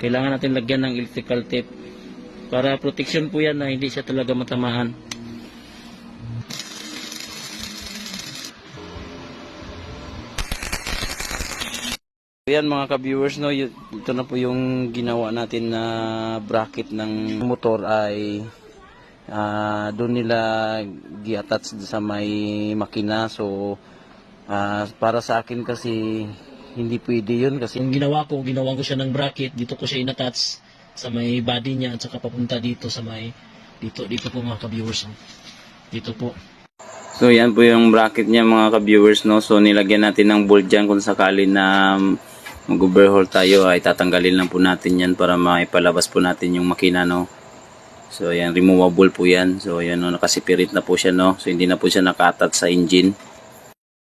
kailangan natin lagyan ng electrical tape para protection po yan na hindi siya talaga matamaan. Ayan mga ka-viewers, no, ito na po yung ginawa natin na bracket ng motor ay ah doon nila gi-attach sa may makina. So, ah, para sa akin kasi hindi pwede yun kasi yung ginawa ko, ginawa ko siya ng bracket, dito ko siya in-attach sa may body niya at saka papunta dito sa may dito dito po mga ka-viewers. no. Dito po. So yan po yung bracket niya mga ka-viewers no. So nilagyan natin ng bolt dyan kung sakali na mag-overhaul tayo ay tatanggalin lang po natin yan para maipalabas po natin yung makina no. So yan removable po yan. So yan no nakasipirit na po siya no. So hindi na po siya naka-attach sa engine.